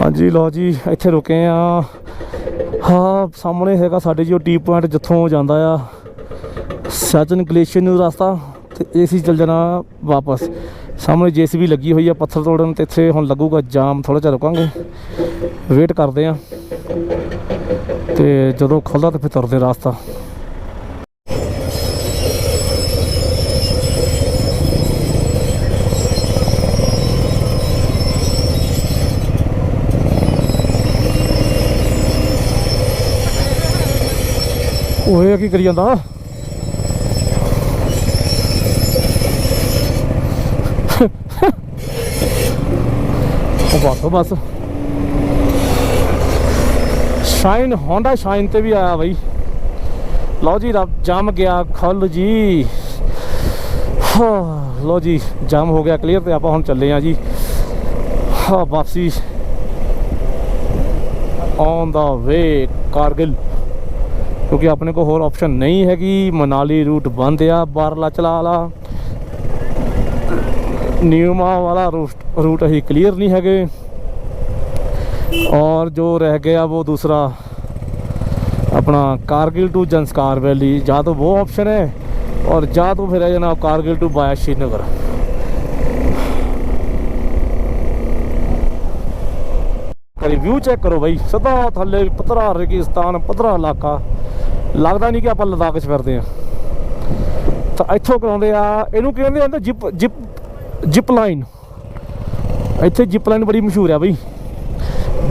ਹਾਂਜੀ, ਲਓ ਜੀ, ਇੱਥੇ ਰੁਕੇ ਆ। ਹਾਂ, ਸਾਹਮਣੇ ਹੈਗਾ ਸਾਡੇ ਜੀ ਉਹ ਟੀ ਪੁਆਇੰਟ ਜਿੱਥੋਂ ਜਾਂਦਾ ਆ। ਸਚਨ ਗਲੇਸ਼ੀਅਰ ਨੂੰ ਰਸਤਾ ਤੇ ਸੀ ਚੱਲ ਜਾਣਾ ਵਾਪਸ। ਸਾਹਮਣੇ ਜੀਸੀਬੀ ਲੱਗੀ ਹੋਈ ਆ ਪੱਥਰ ਤੋੜਨ ਤੇ ਇੱਥੇ ਹੁਣ ਲੱਗੂਗਾ ਜਾਮ ਥੋੜਾ ਜਿਹਾ ਰੁਕਾਂਗੇ। ਵੇਟ ਕਰਦੇ ਆ। ਤੇ ਜਦੋਂ ਖੁੱਲਦਾ ਤੇ ਫਿਰ ਤੁਰਦੇ ਰਸਤਾ। ਓਏ ਕੀ ਕਰੀ ਜਾਂਦਾ? ਉਹ ਬਸ ਬਸ। ਸ਼ਾਈਨ ਹੋਂਡਾ ਸ਼ਾਈਨ ਤੇ ਵੀ ਆਇਆ ਬਈ। ਲਓ ਜੀ, ਰੱਬ ਜੰਮ ਗਿਆ, ਖੁੱਲ ਜੀ। ਲਓ ਜੀ, ਜਾਮ ਹੋ ਗਿਆ ਕਲੀਅਰ ਤੇ ਆਪਾਂ ਹੁਣ ਚੱਲੇ ਆ ਜੀ। ਹਾਂ, ਵਾਪਸੀ। ਔਨ ਦਾ ਵੇ ਕਾਰਗਿਲ क्योंकि अपने को होर ऑप्शन नहीं है कि मनाली रूट बंद आ बारला चला वाला न्यूमा वाला रूट रूट अभी क्लीयर नहीं है और जो रह गया वो दूसरा अपना कारगिल टू जंसकार वैली या तो वो ऑप्शन है और या तो फिर है जनाब कारगिल टू बाया श्रीनगर। व्यू चेक करो भाई, सदा थले पतरा रेगिस्तान, पतरा इलाका। ਲੱਗਦਾ ਨਹੀਂ ਕਿ ਆਪਾਂ ਲਦਾਖ 'ਚ ਫਿਰਦੇ ਆ ਤਾਂ ਇੱਥੋਂ ਕਰਾਉਂਦੇ ਆ, ਇਹਨੂੰ ਕਹਿੰਦੇ ਆ ਜਿਪ ਜਿਪ ਜਿਪ ਲਾਈਨ। ਇੱਥੇ ਜਿਪ ਲਾਈਨ ਬੜੀ ਮਸ਼ਹੂਰ ਆ ਬਈ।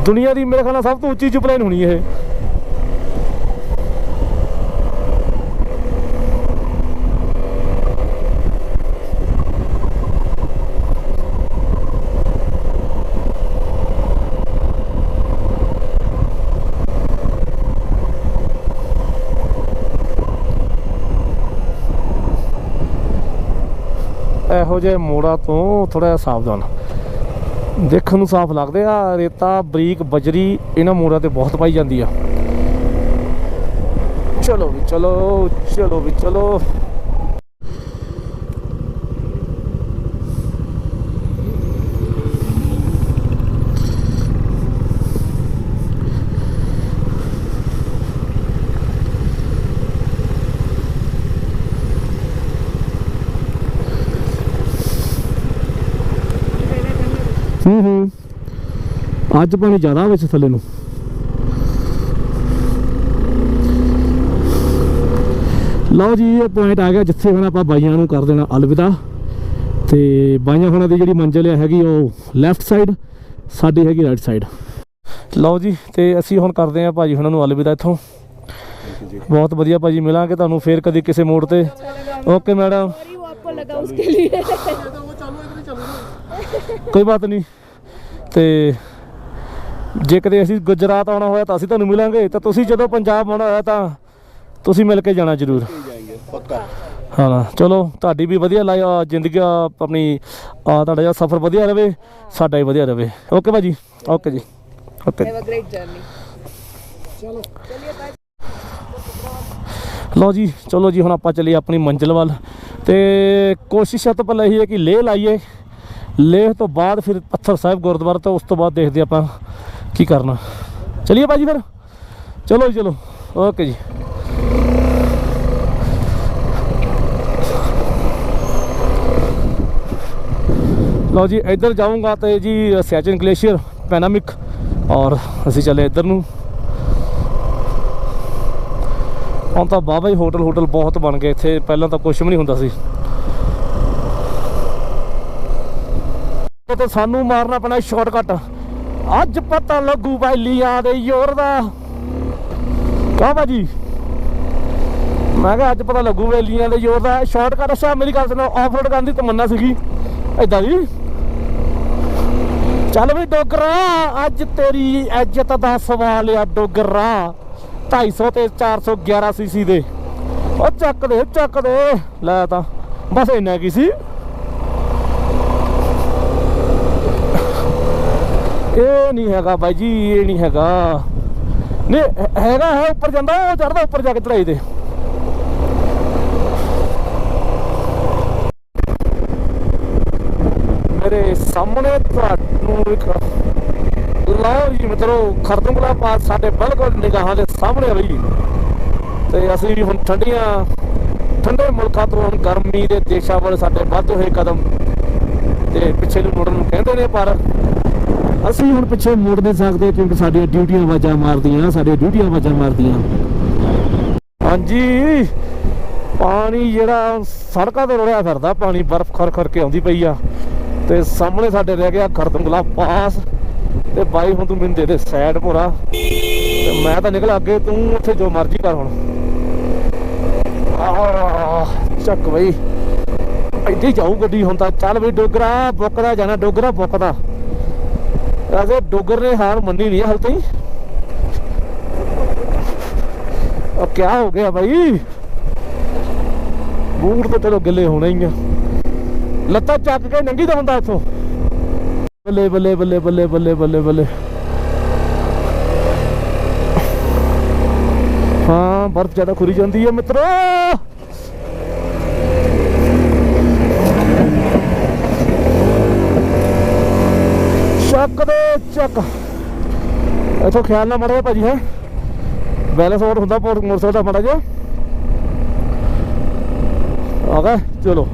ਦੁਨੀਆ ਦੀ ਮੇਰੇ ਖਿਆਲ ਨਾਲ ਸਭ ਤੋਂ ਉੱਚੀ ਜਿਪ ਲਾਈਨ ਹੋਣੀ ਇਹ। ਇਹੋ ਜਿਹੇ ਮੋੜਾਂ ਤੋਂ ਥੋੜਾ ਜਿਹਾ ਸਾਵਧਾਨ ਦੇਖਣ ਨੂੰ ਸਾਫ਼ ਲੱਗਦੇ ਆ, ਰੇਤਾ, ਬਰੀਕ, ਬਜਰੀ, ਇਹਨਾਂ ਮੋੜਾਂ ਤੇ ਬਹੁਤ ਪਾਈ ਜਾਂਦੀ ਆ। ਚਲੋ ਵੀ, ਚਲੋ ਚਲੋ ਵੀ, ਚਲੋ ਹੂੰ ਹੂੰ ਅੱਜ ਪਾਣੀ ਜ਼ਿਆਦਾ ਵਿੱਚ ਥੱਲੇ ਨੂੰ। ਲਓ ਜੀ, ਇਹ ਪੁਆਇੰਟ ਆ ਗਿਆ ਜਿੱਥੇ ਹੁਣ ਆਪਾਂ ਬਾਈਆਂ ਨੂੰ ਕਰ ਦੇਣਾ ਅਲਵਿਦਾ। ਤੇ ਬਾਈਆਂ ਹੁਣਾਂ ਦੀ ਜਿਹੜੀ ਮੰਜ਼ਿਲ ਹੈਗੀ, ਉਹ ਲੈਫਟ ਸਾਈਡ ਸਾਡੀ ਹੈਗੀ ਰਾਈਟ ਸਾਈਡ ਲਓ ਜੀ, ਤੇ ਅਸੀਂ ਹੁਣ ਕਰਦੇ ਆਂ ਭਾਜੀ ਹੁਣਾਂ ਨੂੰ ਅਲਵਿਦਾ ਇੱਥੋਂ। ਬਹੁਤ ਵਧੀਆ ਭਾਜੀ, ਮਿਲਾਂਗੇ ਤੁਹਾਨੂੰ ਫੇਰ ਕਦੀ ਕਿਸੇ ਮੋੜ ਤੇ। ਓਕੇ ਮੈਡਮ ਕੋਈ ਬਾਤ ਨਹੀਂ। ਤੇ ਜੇ ਕਦੇ ਅਸੀਂ ਗੁਜਰਾਤ ਆਉਣਾ ਹੋਇਆ ਤਾਂ ਅਸੀਂ ਤੁਹਾਨੂੰ ਮਿਲਾਂਗੇ ਤਾਂ ਤੁਸੀਂ ਜਦੋਂ ਪੰਜਾਬ ਆਉਣਾ ਹੋਇਆ ਤਾਂ ਤੁਸੀਂ ਮਿਲ ਕੇ ਜਾਣਾ ਜ਼ਰੂਰ। ਹਾਂ ਚਲੋ ਤੁਹਾਡੀ ਵੀ ਵਧੀਆ ਲਾਈ ਜ਼ਿੰਦਗੀ ਆਪਣੀ ਤੁਹਾਡਾ ਜਿਹੜਾ ਸਫ਼ਰ ਵਧੀਆ ਰਹੇ ਸਾਡਾ ਵੀ ਵਧੀਆ ਰਹੇ ਓਕੇ ਭਾਜੀ ਓਕੇ ਜੀ ਓਕੇ। ਹੈਵ ਲੋ ਜੀ ਚਲੋ ਜੀ ਹੁਣ ਆਪਾਂ ਚੱਲੀਏ ਆਪਣੀ ਮੰਜ਼ਿਲ ਵੱਲ। ਤੇ ਕੋਸ਼ਿਸ਼ ਤਾਂ ਪਹਿਲਾਂ ਇਹ ਹੈ ਕਿ ਲੇਹ ਲਾਈਏ। ਲੇਹ ਤੋਂ ਬਾਅਦ ਫਿਰ ਪੱਥਰ ਸਾਹਿਬ ਗੁਰਦੁਆਰਾ ਤੋਂ ਉਸ ਤੋਂ ਬਾਅਦ ਦੇਖਦੇ ਆਪਾਂ ਕੀ ਕਰਨਾ? ਚਲਿਏ ਭਾਜੀ ਫਿਰ? ਚਲੋ ਜੀ, ਚਲੋ। ਓਕੇ ਜੀ। ਲਓ ਜੀ, ਇੱਧਰ ਜਾਊਂਗਾ ਤੇ ਜੀ, ਸਿਆਚਨ ਗਲੇਸ਼ੀਅਰ, ਪੈਨਾਮਿਕ, ਔਰ ਅਸੀਂ ਚੱਲੇ ਇੱਧਰ ਨੂੰ। ਹੁਣ ਤਾਂ ਬਾਬਾ ਹੀ ਹੋਟਲ ਹੋਟਲ ਬਹੁਤ ਬਣ ਗਏ ਇੱਥੇ। ਪਹਿਲਾਂ ਤਾਂ ਕੁਝ ਵੀ ਨਹੀਂ ਹੁੰਦਾ ਸੀ। ਤੇ ਸਾਨੂੰ ਮਾਰਨਾ ਪੈਣਾ ਸ਼ਾਰਟਕਟ। ਅੱਜ ਪਤਾ ਲੱਗੂ ਵੈਲੀਆਂ ਦੇ ਯੋਰ ਦਾ। ਕਾ ਭਾਜੀ? ਮੈਂ ਕਿਹਾ ਅੱਜ ਪਤਾ ਲੱਗੂ ਵੈਲੀਆਂ ਦੇ ਯੋਰ ਦਾ। ਸ਼ਾਰਟਕਟ ਅੱਛਾ ਮੇਰੀ ਗੱਲ ਸੁਣੋ ਆਫ ਰੋਡ ਕਰਨ ਦੀ ਤਮੰਨਾ ਸੀਗੀ। ਐਦਾਂ ਦੀ। ਚੱਲ ਵੀ ਡੋਗਰਾ, ਅੱਜ ਤੇਰੀ ਇੱਜ਼ਤ ਦਾ ਸਵਾਲ ਆ ਡੋਗਰਾ। 250 ਤੇ 411 ਸੀਸੀ ਦੇ। ਉਹ ਚੱਕ ਦੇ ਚੱਕ ਦੇ। ਲੈ ਤਾਂ, ਬਸ ਇੰਨਾ ਕੀ ਸੀ? ਇਹ ਨਹੀਂ ਹੈਗਾ ਬਾਈ ਜੀ, ਇਹ ਨਹੀਂ ਹੈਗਾ। ਨਹੀਂ ਹੈਗਾ ਹੈ, ਉੱਪਰ ਜਾਂਦਾ, ਉਹ ਚੜਦਾ ਉੱਪਰ ਜਾ ਕੇ ਚੜਾਈ ਤੇ। ਮੇਰੇ ਸਾਹਮਣੇ ਤੁਹਾਨੂੰ ਇੱਕ ਲਓ ਜੀ, ਮਿੱਤਰੋ ਖਰਦੁੰਗਲਾ ਪਾਸ ਸਾਡੇ ਬਿਲਕੁਲ ਨਿਗਾਹਾਂ ਦੇ ਸਾਹਮਣੇ ਆ ਬਈ। ਤੇ ਅਸੀਂ ਵੀ ਹੁਣ ਠੰਡੀਆਂ, ਠੰਡੇ ਮੁਲਕਾਂ ਤੋਂ ਹੁਣ ਗਰਮੀ ਦੇ ਦੇਸ਼ਾਂ ਵੱਲ ਸਾਡੇ ਵੱਧ ਹੋਏ ਕਦਮ। ਤੇ ਪਿੱਛੇ ਨੂੰ ਮੁੜਨ ਨੂੰ ਕਹਿੰਦੇ ਨੇ ਪਰ ਅਸੀਂ ਹੁਣ ਪਿੱਛੇ ਮੁੜ ਨਹੀਂ ਸਕਦੇ ਕਿਉਂਕਿ ਸਾਡੀਆਂ ਡਿਊਟੀਆਂ ਆਵਾਜ਼ਾਂ ਮਾਰਦੀਆਂ, ਸਾਡੀਆਂ ਡਿਊਟੀਆਂ ਆਵਾਜ਼ਾਂ ਮਾਰਦੀਆਂ। ਹਾਂਜੀ। ਪਾਣੀ ਜਿਹੜਾ ਸੜਕਾਂ ਤੇ ਰੁੜਿਆ ਫਿਰਦਾ, ਪਾਣੀ ਬਰਫ਼ ਖਰ ਖਰ ਕੇ ਆਉਂਦੀ ਪਈ ਆ। ਤੇ ਸਾਹਮਣੇ ਸਾਡੇ ਰਹਿ ਗਿਆ ਖਰਦੁੰਗਲਾ ਪਾਸ। ਤੇ ਬਾਈ ਹੁਣ ਤੂੰ ਮੈਨੂੰ ਦੇ ਦੇ ਸਾਈਡ ਭੋਰਾ। ਤੇ ਮੈਂ ਤਾਂ ਨਿਕਲ ਅੱਗੇ, ਤੂੰ ਉੱਥੇ ਜੋ ਮਰਜ਼ੀ ਕਰ ਹੁਣ। ਆਹ, ਚੱਕ ਬਈ। ਇੱਥੇ ਜਾਊ ਗੱਡੀ ਹੁਣ ਤਾਂ। ਚੱਲ ਬਈ, ਡੋਗਰਾ ਬੁੱਕਦਾ ਜਾਣਾ, ਡੋਗਰਾ ਬੁੱਕਦਾ ਅਜੇ ਡੋਗਰ ਨੇ ਹਾਰ ਮੰਨੀ ਨਹੀਂ ਹਾਲ ਤਾਈਂ। ਉਹ ਕੀ ਹੋ ਗਿਆ ਭਾਈ ਬੂਟ ਤਾਂ ਚਲੋ ਗਿੱਲੇ ਹੋਣੇ ਹੀ ਆ। ਲੱਤਾਂ ਚੱਕ ਕੇ ਨੰਗੀ ਦਾ ਹੁੰਦਾ ਇੱਥੋਂ। ਬੱਲੇ ਬੱਲੇ ਬੱਲੇ ਬੱਲੇ ਬੱਲੇ ਬੱਲੇ ਬੱਲੇ। ਹਾਂ, ਬਰਫ਼ ਜ਼ਿਆਦਾ ਖੁਰੀ ਜਾਂਦੀ ਹੈ ਮਿੱਤਰੋ। ਚੱਕ ਦੇ ਚੱਕ। ਇਥੋਂ ਖਿਆਲ ਨਾਲ ਮੜਿਆ ਭਾਜੀ, ਹੈ। ਬੈਲੈਂਸ ਆਊਟ ਹੁੰਦਾ ਮੋਟਰਸਾਈਕਲ ਦਾ ਮੜਾ ਜਿਹਾ। ਆ ਚਲੋ।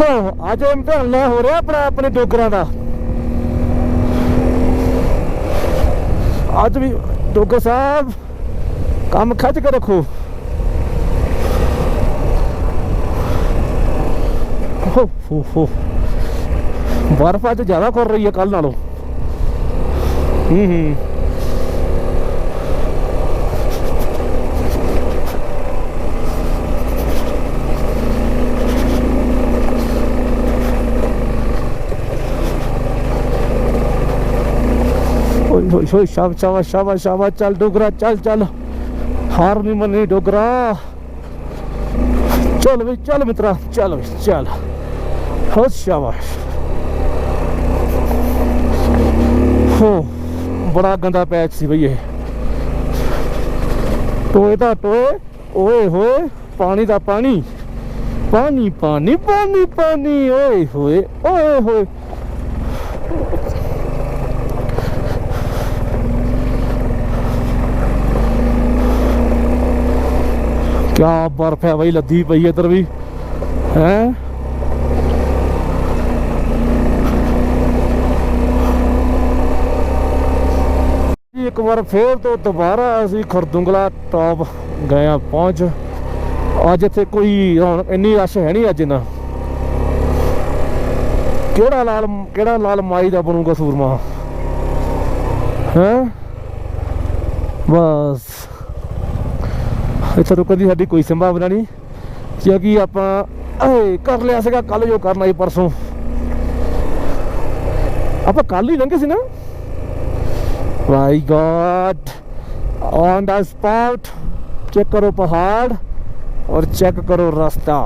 ਹਾਂ, ਅੱਜ ਇਮਤਿਹਾਨ ਲੈ ਹੋ ਰਿਹਾ ਆਪਣਾ ਆਪਣੇ ਡੋਗਰਾਂ ਦਾ। ਅੱਜ ਵੀ ਡੋਗਰ ਸਾਹਿਬ ਕੰਮ ਖੱਚ ਕੇ ਰੱਖੋ। ਹੋ ਹੋ ਹੋ। ਬਰਫ਼ ਅੱਜ ਜ਼ਿਆਦਾ ਕਰ ਰਹੀ ਹੈ ਕੱਲ ਨਾਲੋਂ ਹੂੰ ਹੂੰ ਓਏ ਹੋਏ ਹੋਏ ਸ਼ਾਬਾਸ਼ ਸ਼ਾਬਾਸ਼ ਸ਼ਾਬਾਸ਼ ਸ਼ਾਬਾਸ਼ ਚੱਲ ਡੋਗਰਾ ਚੱਲ ਚੱਲ ਹਾਰ ਨਹੀਂ ਮੰਨੀ ਡੋਗਰਾ ਚੱਲ ਵੀ ਚੱਲ ਮਿੱਤਰਾ ਚੱਲ ਵੀ ਚੱਲ ਹੋ ਸ਼ਾਬਾਸ਼ ਹੋ ਬੜਾ ਗੰਦਾ ਪੈਚ ਸੀ ਬਈ ਇਹ। ਟੋਏ ਦਾ ਟੋਏ, ਓਏ ਹੋਏ, ਪਾਣੀ ਦਾ ਪਾਣੀ। ਪਾਣੀ ਪਾਣੀ ਪਾਣੀ ਪਾਣੀ, ਓਏ ਹੋਏ ਓਏ ਹੋਏ। ਕਿਆ ਬਰਫ ਹੈ ਬਈ ਲੱਦੀ ਪਈ ਇੱਧਰ ਵੀ, ਹੈ? ਇੱਕ ਵਾਰ ਫੇਰ ਤੋਂ ਦੁਬਾਰਾ ਅਸੀਂ ਖਰਦੁੰਗਲਾ ਟਾਪ ਗਏ ਆ ਪਹੁੰਚ। ਅੱਜ ਇੱਥੇ ਕੋਈ ਹੁਣ ਇੰਨੀ ਰਸ਼ ਹੈ ਨਹੀਂ ਅੱਜ ਨਾ। ਕਿਹੜਾ ਲਾਲ ਕਿਹੜਾ ਲਾਲ ਮਾਈ ਦਾ ਬਣੂਗਾ ਸੂਰਮਾ? ਹੈ? ਬਸ। ਇੱਥੇ ਰੁਕਣ ਦੀ ਸਾਡੀ ਕੋਈ ਸੰਭਾਵਨਾ ਨਹੀਂ। ਕਿਉਂਕਿ ਆਪਾਂ ਏ ਕਰ ਲਿਆ ਸੀਗਾ ਕੱਲ ਜੋ ਕਰਨਾ ਸੀ, ਪਰਸੋਂ। ਆਪਾਂ ਕੱਲ ਹੀ ਲੰਘੇ ਸੀ ਨਾ? My god on the spot check करो पहाड़ और चेक करो रास्ता।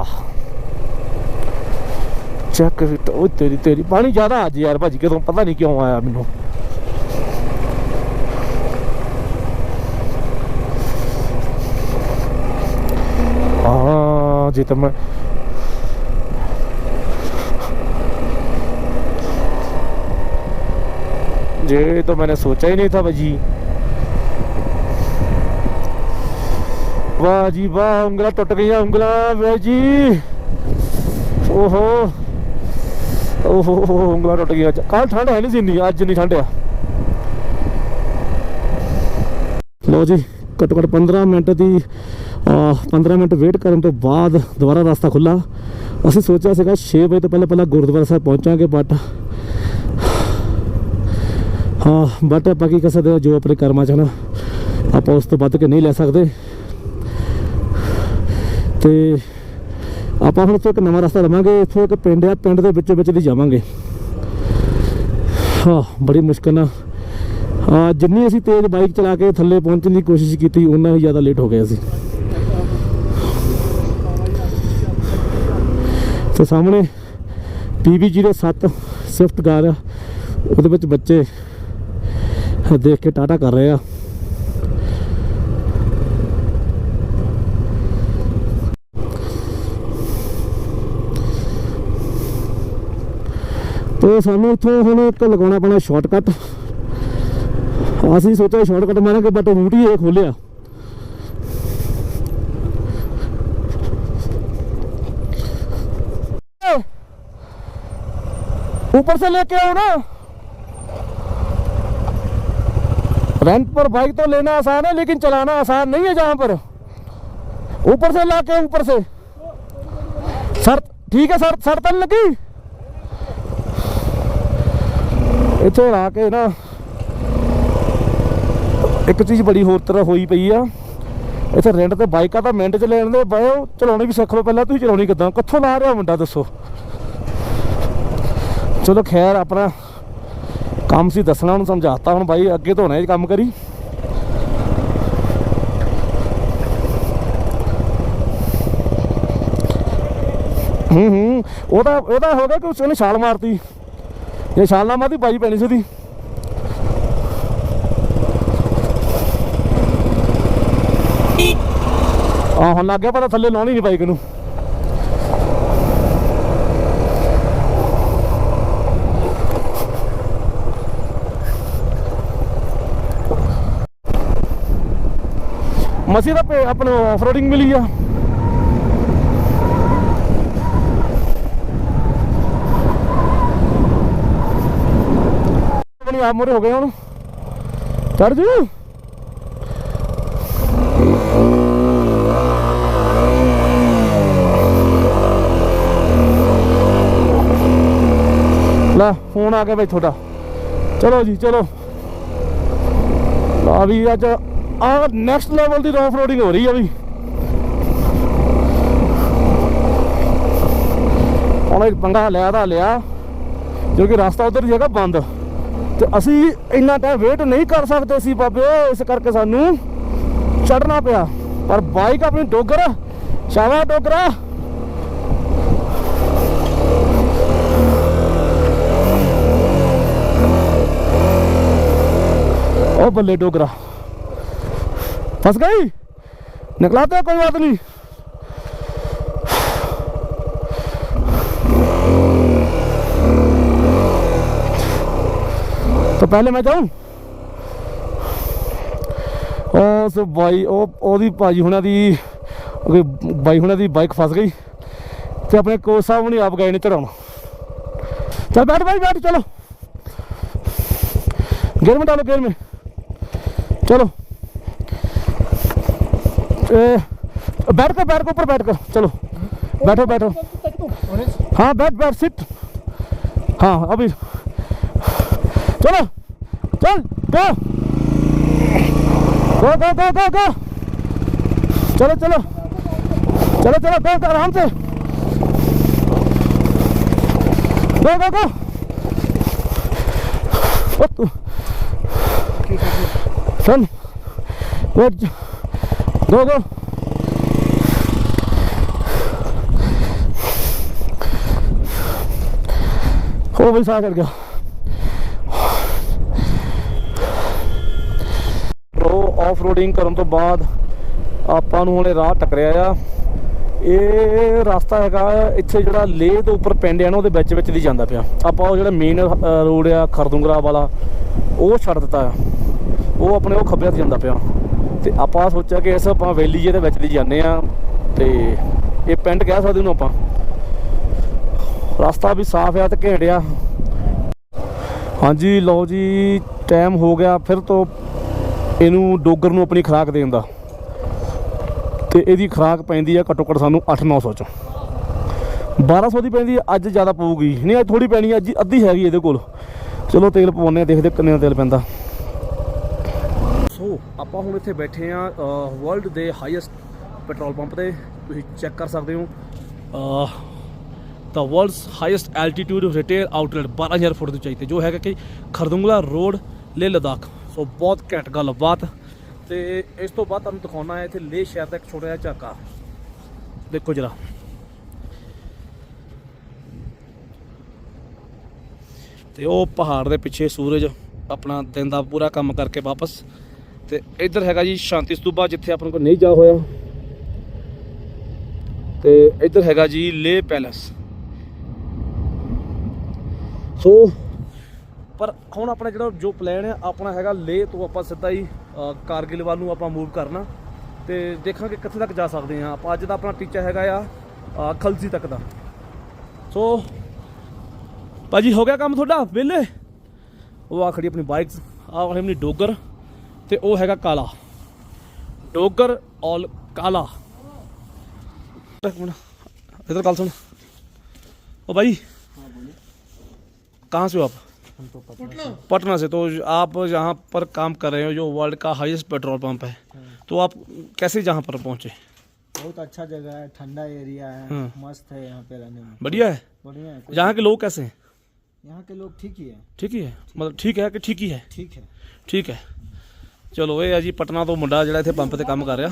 चेक तो तेरी तेरी पानी ज़्यादा आज यार, भाजी कदों तो पता नहीं क्यों आया मैनू। हाँ जी तो मैं ये तो मैंने सोचा ही नहीं था भाजी वाह जी वाह उंगला टूट गई उंगला वाह जी ओहो ओहो उंगला टूट गया कल ठंड है नहीं सी इन्नी अज नहीं ठंड आ ਲੋ ਜੀ ਘੱਟੋ ਘੱਟ 15 ਮਿੰਟ ਦੀ ਅਹ 15 ਮਿੰਟ ਵੇਟ ਕਰਨ ਤੋਂ ਬਾਅਦ ਦੁਬਾਰਾ ਰਸਤਾ ਖੁੱਲਾ ਅਸੀਂ ਸੋਚਿਆ ਸੀਗਾ 6 ਵਜੇ ਤੋਂ ਪਹਿਲਾਂ ਪਹਿਲਾਂ ਗੁਰਦੁਆਰਾ ਸਾਹਿਬ ਪਹੁੰਚਾਂਗੇ ਬਟ ਹਾਂ ਬਟ ਆਪਾਂ ਕੀ ਕਰ ਸਕਦੇ ਹਾਂ, ਜੋ ਆਪਣੇ ਕਰਮਾਂ ਚ ਹੈ ਨਾ, ਆਪਾਂ ਉਸ ਤੋਂ ਵੱਧ ਕੇ ਨਹੀਂ ਲੈ ਸਕਦੇ। ਤੇ ਆਪਾਂ ਹੁਣ ਇੱਥੋਂ ਇੱਕ ਨਵਾਂ ਰਸਤਾ ਲਵਾਂਗੇ, ਇੱਥੋਂ ਇੱਕ ਪਿੰਡ ਆ, ਪਿੰਡ ਦੇ ਵਿੱਚੋਂ ਵਿੱਚ ਦੀ ਜਾਵਾਂਗੇ। ਹਾਂ, ਬੜੀ ਮੁਸ਼ਕਲ ਨਾਲ। ਹਾਂ, ਜਿੰਨੀ ਅਸੀਂ ਤੇਜ਼ ਬਾਈਕ ਚਲਾ ਕੇ ਥੱਲੇ ਪਹੁੰਚਣ ਦੀ ਕੋਸ਼ਿਸ਼ ਕੀਤੀ ਉਨਾ ਹੀ ਜ਼ਿਆਦਾ ਲੇਟ ਹੋ ਗਏ ਅਸੀਂ। ਤੇ ਸਾਹਮਣੇ PB07 ਸਵਿਫਟ ਕਾਰ ਆ, ਉਹਦੇ ਵਿੱਚ ਬੱਚੇ ਦੇਖ ਕੇ ਟਾਟਾ ਕਰ ਰਹੇ ਆ ਤੇ ਸਾਨੂੰ ਇੱਥੋਂ ਹੁਣ ਇੱਕ ਲਗਾਉਣਾ ਪੈਣਾ ਸ਼ਾਰਟਕਟ ਅਸੀਂ ਸੋਚਿਆ ਸ਼ਾਰਟਕਟ ਮਾਰਾਂਗੇ ਬਟ ਰੂਟ ਹੀ ਇਹ ਖੋਲਿਆ ऊपर से लेके आओ ना रेंट पर बाइक तो लेना आसान है लेकिन चलाना आसान नहीं है जहां पर ऊपर से लाके ऊपर से सर ठीक है सर सर तन लगी ਇੱਥੇ ਲਾ ਕੇ ਨਾ ਇੱਕ ਚੀਜ਼ ਬੜੀ ਹੋਰ ਤਰ੍ਹਾਂ ਹੋਈ ਪਈ ਆ ਇੱਥੇ ਰੈਂਟ ਤੇ ਬਾਈਕਾਂ ਤਾਂ ਮਿੰਟ ਚ ਲੈਣ ਦੇ ਬਾਇਓ ਚਲਾਉਣੀ ਵੀ ਸਿੱਖ ਲਓ ਪਹਿਲਾਂ ਤੁਸੀਂ ਚਲਾਉਣੀ ਕਿੱਦਾਂ ਕਿੱਥੋਂ ਲਾ ਰਿਹਾ ਮੁੰਡਾ ਦੱਸੋ ਚਲੋ ਖੈਰ ਆਪਣਾ ਕੰਮ ਸੀ, ਦੱਸਣਾ, ਉਹਨੂੰ ਸਮਝਾਤਾ, ਹੁਣ ਬਾਈ ਅੱਗੇ ਤੋਂ ਹੋਣਾ ਇਹ ਕੰਮ ਕਰੀ। ਹੂੰ ਹੂੰ ਉਹਦਾ ਉਹਦਾ ਹੋ ਗਿਆ ਕਿ ਉਸਨੇ ਛਾਲ ਮਾਰਤੀ। ਇਹ ਛਾਲ ਨਾ ਮਾਰਦੀ ਬਾਈ ਪੈਣੀ ਸੀ ਉਹਦੀ। ਆ ਹੁਣ ਲੱਗ ਗਿਆ ਪਤਾ ਥੱਲੇ ਲਾਉਣੀ ਨਹੀਂ ਬਾਈਕ ਨੂੰ। ਮਸੀ ਦਾ ਪੇ- ਆਪਣੇ ਆਫਰੋਡਿੰਗ ਮਿਲੀ ਆ। ਆਪਣੀ ਆਪ ਮੋਰੇ ਹੋ ਗਏ ਹੁਣ। ਚੜ ਜੂ। ਲੈ, ਫੋਨ ਆ ਗਿਆ ਬਈ ਤੁਹਾਡਾ। ਚਲੋ ਜੀ, ਚਲੋ। ਲਾ ਵੀ ਅੱਜ ਆ ਨੈਕਸਟ ਲੈਵਲ ਦੀ ਰੋਫ ਰੋਡਿੰਗ ਹੋ ਰਹੀ ਆ ਵੀ। ਹੁਣ ਇੱਕ ਬੰਦਾ ਲਿਆ ਦਾ ਲਿਆ ਕਿਉਂਕਿ ਕਿ ਰਸਤਾ ਉਧਰ ਜਗ੍ਹਾ ਬੰਦ। ਤੇ ਅਸੀਂ ਇੰਨਾ ਟਾਈਮ ਵੇਟ ਨਹੀਂ ਕਰ ਸਕਦੇ ਸੀ ਬਾਬੇ, ਇਸ ਕਰਕੇ ਸਾਨੂੰ ਚੜਨਾ ਪਿਆ। ਪਰ ਬਾਈਕ ਆਪਣੀ ਡੋਗਰ ਸ਼ਾਵਾ ਡੋਗਰਾ। ਉਹ ਬੱਲੇ ਡੋਗਰਾ। फंस गई निकलाते कोई बात नहीं तो पहले मैं जाऊं ਉਸ ਬਾਈ ਉਹ ਉਹਦੀ ਭਾਜੀ ਹੁਣਾਂ ਦੀ ਉਹਦੀ ਬਾਈ ਹੁਣਾਂ ਦੀ ਬਾਈਕ ਫਸ ਗਈ ਤੇ ਆਪਣੇ ਕੋਚ ਸਾਹਿਬ ਨੇ ਆਪ ਗਏ ਨੇ ਚੜਾਉਣ ਚੱਲ ਬੈਠ ਭਾਈ ਬੈਠ ਚਲੋ गेयर में डालो गेयर में चलो ए, बैठ कर बैठ कर ऊपर बैठ कर चलो बैठो बैठो। हाँ बैठ बैठ सिट हाँ अभी। चलो चल गो गो गो गो गो गो चलो चलो। चलो चलो गो गो, आराम से। गो गो गो ओ, तू- चल वेट गो गो हो भाई साह कर गया ਉਹ ਆਫ ਰੋਡਿੰਗ ਕਰਨ ਤੋਂ ਬਾਅਦ ਆਪਾਂ ਨੂੰ ਹੁਣੇ ਰਾਹ ਟਕਰਿਆ ਆ ਇਹ ਰਸਤਾ ਹੈਗਾ ਇੱਥੇ ਜਿਹੜਾ ਲੇਹ ਤੋਂ ਉੱਪਰ ਪਿੰਡ ਆ ਨਾ ਉਹਦੇ ਵਿੱਚ ਵਿੱਚ ਦੀ ਜਾਂਦਾ ਪਿਆ ਆਪਾਂ ਉਹ ਜਿਹੜਾ ਮੇਨ ਰੋਡ ਆ ਖਰਦੁੰਗਰਾ ਵਾਲਾ ਉਹ ਛੱਡ ਦਿੱਤਾ ਆ ਉਹ ਆਪਣੇ ਉਹ ਖੱਬੇ ਹੱਥ ਜਾਂਦਾ ਪਿਆ ਤੇ ਆਪਾਂ ਸੋਚਿਆ ਕਿ ਇਸ ਆਪਾਂ ਵੈਲੀ ਜਿਹੇ ਦੇ ਵਿੱਚ ਦੀ ਜਾਂਦੇ ਆ ਤੇ ਇਹ ਪਿੰਡ ਕਹਿ ਸਕਦੇ ਨੂੰ ਆਪਾਂ। ਰਸਤਾ ਵੀ ਸਾਫ਼ ਆ ਤੇ ਘੇੜਿਆ ਹਾਂਜੀ, ਲਓ ਜੀ ਟਾਈਮ ਹੋ ਗਿਆ ਫਿਰ ਤੋਂ ਇਹਨੂੰ ਡੋਗਰ ਨੂੰ ਆਪਣੀ ਖੁਰਾਕ ਦੇਣ ਦਾ। ਤੇ ਇਹਦੀ ਖੁਰਾਕ ਪੈਂਦੀ ਆ ਘੱਟੋ ਘੱਟ ਸਾਨੂੰ 8-900 ਚ। 1200 ਦੀ ਪੈਂਦੀ ਆ, ਅੱਜ ਜ਼ਿਆਦਾ ਪਊਗੀ। ਨਹੀਂ, ਅੱਜ ਥੋੜੀ ਪੈਣੀ ਅੱਜ ਅੱਧੀ ਹੈਗੀ ਇਹਦੇ ਕੋਲ। ਚਲੋ ਤੇਲ ਪਵਾਉਂਦੇ ਆ ਦੇਖਦੇ ਕਿੰਨੇ ਦਾ ਤੇਲ ਪੈਂਦਾ। ਸੋ ਆਪਾਂ ਹੁਣ ਇੱਥੇ ਬੈਠੇ ਆ ਵਰਲਡ ਦੇ ਹਾਈਐਸਟ ਪੈਟਰੋਲ ਪੰਪ ਤੇ। ਤੁਸੀਂ ਚੈੱਕ ਕਰ ਸਕਦੇ ਹੋ। The world's highest altitude retail outlet 12000 ਫੁੱਟ ਦੀ ਉਚਾਈ ਤੇ, ਜੋ ਹੈਗਾ ਕਿ ਖਰਦੁੰਗਲਾ ਰੋਡ, ਲੇਹ ਲਦਾਖ। ਸੋ ਬਹੁਤ ਘੈਂਟ ਗੱਲਬਾਤ। ਤੇ ਇਸ ਤੋਂ ਬਾਅਦ ਤੁਹਾਨੂੰ ਦਿਖਾਉਣਾ ਹੈ ਇੱਥੇ ਲੇਹ ਸ਼ਹਿਰ ਦਾ ਇੱਕ ਛੋਟਾ ਜਿਹਾ ਝਾਕਾ। ਦੇਖੋ ਜਰਾ। ਤੇ ਉਹ ਪਹਾੜ ਦੇ ਪਿੱਛੇ ਸੂਰਜ ਆਪਣਾ ਦਿਨ ਦਾ ਪੂਰਾ ਕੰਮ ਕਰਕੇ ਵਾਪਸ ਤੇ ਇੱਧਰ ਹੈਗਾ ਜੀ ਸ਼ਾਂਤੀ ਸਤੂਪਾ ਜਿੱਥੇ ਆਪਾਂ ਨੂੰ ਨਹੀਂ ਜਾ ਹੋਇਆ। ਤੇ ਇੱਧਰ ਹੈਗਾ ਜੀ ਲੇਹ ਪੈਲੇਸ। ਸੋ ਪਰ ਹੁਣ ਆਪਣਾ ਜਿਹੜਾ ਜੋ ਪਲਾਨ ਹੈ ਆਪਣਾ ਹੈਗਾ ਲੇਹ ਤੋਂ ਆਪਾਂ ਸਿੱਧਾ ਹੀ ਅ, ਕਾਰਗਿਲ ਵੱਲ ਨੂੰ ਆਪਾਂ ਮੂਵ ਕਰਨਾ। ਤੇ ਦੇਖਾਂਗੇ ਕਿੱਥੇ ਤੱਕ ਜਾ ਸਕਦੇ ਹਾਂ ਆਪਾਂ। ਅੱਜ ਦਾ ਆਪਣਾ ਟੀਚਾ ਹੈਗਾ ਆ ਅ, ਖਲਸੀ ਤੱਕ ਦਾ। ਸੋ ਭਾਜੀ ਹੋ ਗਿਆ ਕੰਮ ਤੁਹਾਡਾ? ਵਿਹਲੇ? ਉਹ ਆ ਖੜੀ ਆਪਣੀ ਬਾਈਕ ਆ ਵਾਲੀ ਆਪਣੀ ਡੋਗਰ। ਤੇ ਉਹ ਹੈਗਾ ਕਾਲਾ ਡੋਗਰ ਔਰ ਕਾਲਾ ਇੱਕ ਮਿੰਟ इधर कल सुन ओ भाई कहाँ से हो आप पटना से तो आप यहाँ पर काम कर रहे हो जो वर्ल्ड का हाईएस्ट पेट्रोल पंप है तो आप कैसे जहाँ पर पहुँचे बहुत अच्छा जगह है ठंडा एरिया है हाँ। मस्त है यहाँ पे रहने में बढ़िया है बढ़िया है कोई- यहाँ के लोग कैसे हैं यहाँ के लोग ठीक ही है ठीक ही है मतलब ठीक है कि ठीक ही है ठीक है ਠੀਕ ਹੈ ਚਲੋ, ਇਹ ਆ ਜੀ ਪਟਨਾ ਤੋਂ ਮੁੰਡਾ ਜਿਹੜਾ ਇੱਥੇ ਪੰਪ ਤੇ ਕੰਮ ਕਰ ਰਿਹਾ।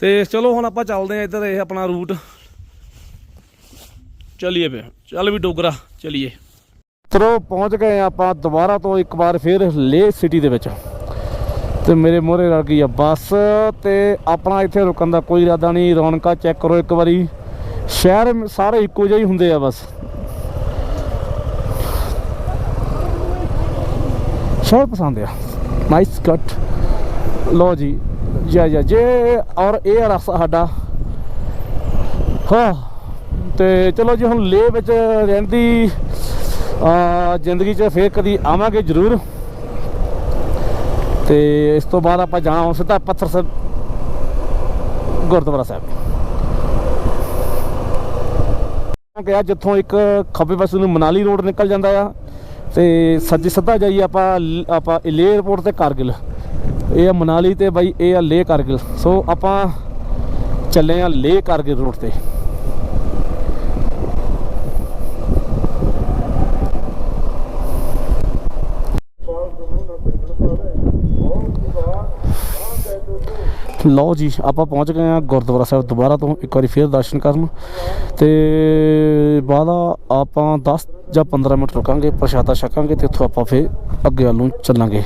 ਤੇ ਚਲੋ, ਹੁਣ ਆਪਾਂ ਚੱਲਦੇ ਆ ਇੱਧਰ ਇਹ ਆਪਣਾ ਰੂਟ ਚਲਿਏ ਫੇ ਚੱਲ ਵੀ ਡੋਗਰਾ, ਚਲਿਏ। ਤਰੋ ਪਹੁੰਚ ਗਏ ਆਪਾਂ ਦੁਬਾਰਾ ਤੋਂ ਇੱਕ ਵਾਰ ਫਿਰ ਲੇ ਸਿਟੀ ਦੇ ਵਿੱਚ। ਤੇ ਮੇਰੇ ਮੋਹਰੇ ਰਲ ਗਈ ਆ ਬੱਸ ਤੇ ਆਪਣਾ ਇੱਥੇ ਰੁਕਣ ਦਾ ਕੋਈ ਇਰਾਦਾ ਨਹੀਂ। ਰੌਣਕਾਂ ਚੈੱਕ ਕਰੋ ਇੱਕ ਵਾਰੀ। ਸ਼ਹਿਰ ਸਾਰੇ ਇੱਕੋ ਜਿਹੇ ਹੀ ਹੁੰਦੇ ਆ ਬਸ। ਸ਼ਹਿਰ ਪਸੰਦ ਆ। ਨਾਈਸ ਕੱਟ ਲੋ ਜੀ ਜੀ ਜੀ ਜੇ ਔਰ ਇਹ ਆ ਸਾਡਾ ਹਾਂ ਤੇ ਚਲੋ ਜੀ ਹੁਣ ਲੇ ਵਿੱਚ ਰਹਿਣ ਦੀ ਜ਼ਿੰਦਗੀ 'ਚ ਫੇਰ ਕਦੀ ਆਵਾਂਗੇ ਜ਼ਰੂਰ ਤੇ ਇਸ ਤੋਂ ਬਾਅਦ ਆਪਾਂ ਜਾਣਾ ਸਿੱਧਾ ਪੱਥਰ ਸਾਹਿਬ ਗੁਰਦੁਆਰਾ ਸਾਹਿਬ ਗਿਆ ਜਿੱਥੋਂ ਇੱਕ ਖੱਬੇ ਪਾਸੇ ਨੂੰ ਮਨਾਲੀ ਰੋਡ ਨਿਕਲ ਜਾਂਦਾ ਆ ਤੇ ਸੱਜੇ ਸਿੱਧਾ ਜਾਈਏ ਆਪਾਂ ਆਪਾਂ ਲੇ 에ਅਰਪੋਰਟ ਤੇ ਕਾਰਗਿਲ। ਇਹ ਆ ਮਨਾਲੀ ਤੇ ਬਾਈ ਇਹ ਆ ਲੇ ਕਾਰਗਿਲ। ਸੋ ਆਪਾਂ ਚੱਲੇ ਆ ਲੇ ਕਾਰਗਿਲ ਰੋਡ ਤੇ। ਲਓ ਜੀ, ਆਪਾਂ ਪਹੁੰਚ ਗਏ ਆ ਗੁਰਦੁਆਰਾ ਸਾਹਿਬ ਦੁਬਾਰਾ ਤੋਂ, ਇੱਕ ਵਾਰੀ ਫੇਰ ਦਰਸ਼ਨ ਕਰਨ। ਤੇ ਬਾਅਦ ਆਪਾਂ 10 ਜਾਂ 15 ਮਿੰਟ ਰੁਕਾਂਗੇ, ਪ੍ਰਸ਼ਾਦਾ ਛਕਾਂਗੇ ਤੇ ਉੱਥੋਂ ਆਪਾਂ ਫੇਰ ਅੱਗੇ ਵੱਲੋਂ ਚੱਲਾਂਗੇ।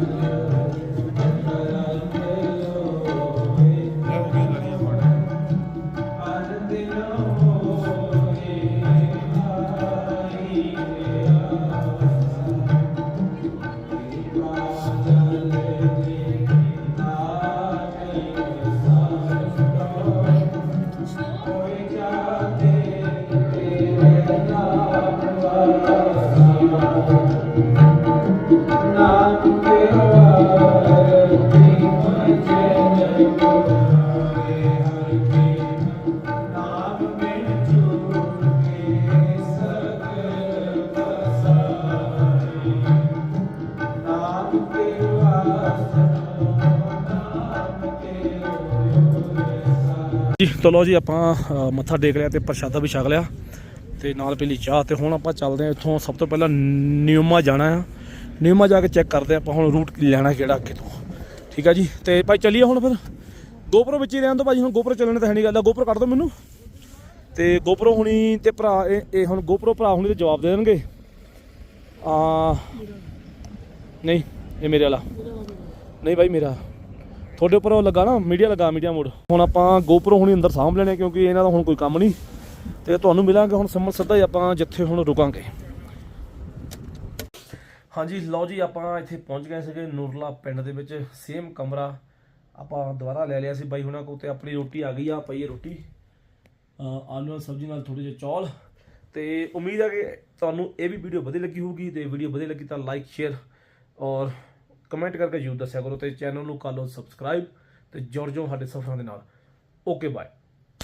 ਜੀ ਤਾਂ ਲਓ ਜੀ ਆਪਾਂ ਮੱਥਾ ਟੇਕ ਲਿਆ ਤੇ ਪ੍ਰਸ਼ਾਦਾ ਵੀ ਛਕ ਲਿਆ ਤੇ ਨਾਲ ਪੀਲੀ ਚਾਹ ਤੇ ਹੁਣ ਆਪਾਂ ਚੱਲਦੇ ਹਾਂ ਇੱਥੋਂ ਸਭ ਤੋਂ ਪਹਿਲਾਂ ਨਿਊਮਾ ਜਾਣਾ ਆ। ਨਿਊਮਾ ਜਾ ਕੇ ਚੈੱਕ ਕਰਦੇ ਹਾਂ ਆਪਾਂ ਹੁਣ ਰੂਟ ਲੈਣਾ ਕਿਹੜਾ ਅੱਗੇ ਤੋਂ ਠੀਕ ਆ ਜੀ? ਤੇ ਭਾਈ ਚੱਲੀਏ ਹੁਣ ਫਿਰ। ਗੋਪਰੋ ਵਿੱਚ ਹੀ ਰਹਿਣ ਤੋਂ ਭਾਜੀ ਹੁਣ ਗੋਪਰੋ ਚੱਲਣ ਤਾਂ ਹੈ ਨਹੀਂ ਗੱਲ। ਗੋਪਰੋ ਕੱਢ ਦੋ ਮੈਨੂੰ। ਤੇ ਗੋਪਰੋ ਹੁਣੀ ਤੇ ਭਰਾ, ਇਹ ਇਹ ਹੁਣ ਗੋਪਰੋ ਭਰਾ ਹੁਣੀ ਤੇ ਜਵਾਬ ਦੇ ਦੇਣਗੇ। ਆ, ਨਹੀਂ, ਇਹ ਮੇਰੇ ਵਾਲਾ। ਨਹੀਂ ਭਾਈ ਮੇਰਾ। ਤੁਹਾਡੇ ਉੱਪਰ ਉਹ ਲੱਗਾ ਨਾ ਮੀਡੀਆ ਲੱਗਾ ਮੀਡੀਆ ਮੋਡ ਹੁਣ ਆਪਾਂ ਗੋਪਰੋ ਹੁਣੀ ਅੰਦਰ ਸਾਂਭ ਲੈਣੇ ਕਿਉਂਕਿ ਇਹਨਾਂ ਦਾ ਹੁਣ ਕੋਈ ਕੰਮ ਨਹੀਂ। ਤੇ ਤੁਹਾਨੂੰ ਮਿਲਾਂਗੇ ਹੁਣ ਸਿੰਮਲ ਸਿੱਧਾ ਹੀ ਆਪਾਂ ਜਿੱਥੇ ਹੁਣ ਰੁਕਾਂਗੇ। ਹਾਂਜੀ, ਲਓ ਜੀ, ਆਪਾਂ ਇੱਥੇ ਪਹੁੰਚ ਗਏ ਸੀਗੇ ਨੂਰਲਾ ਪਿੰਡ ਦੇ ਵਿੱਚ। ਸੇਮ ਕਮਰਾ ਆਪਾਂ ਦੁਬਾਰਾ ਲੈ ਲਿਆ ਸੀ ਬਾਈ ਹੁਣਾਂ ਕੋਲ ਤੇ ਆਪਣੀ ਰੋਟੀ ਆ ਗਈ ਆ, ਪਈ ਹੈ ਰੋਟੀ। ਆਲੂ ਨਾਲ ਸਬਜ਼ੀ ਨਾਲ ਥੋੜੇ ਜਿਹੇ ਚੌਲ। ਤੇ ਉਮੀਦ ਹੈ ਕਿ ਤੁਹਾਨੂੰ ਇਹ ਵੀ ਵੀਡੀਓ ਵਧੀਆ ਲੱਗੀ ਹੋਊਗੀ ਤੇ ਵੀਡੀਓ ਵਧੀਆ ਲੱਗੀ ਤਾਂ ਲਾਈਕ ਸ਼ੇਅਰ ਔਰ ਕਮੈਂਟ ਕਰਕੇ ਜਰੂਰ ਦੱਸਿਆ ਕਰੋ ਤੇ ਚੈਨਲ ਨੂੰ ਕਰ ਲਓ ਸਬਸਕ੍ਰਾਈਬ ਤੇ ਜੁੜ ਜਾਓ ਸਾਡੇ ਸਫਰਾਂ ਦੇ ਨਾਲ। Okay, bye.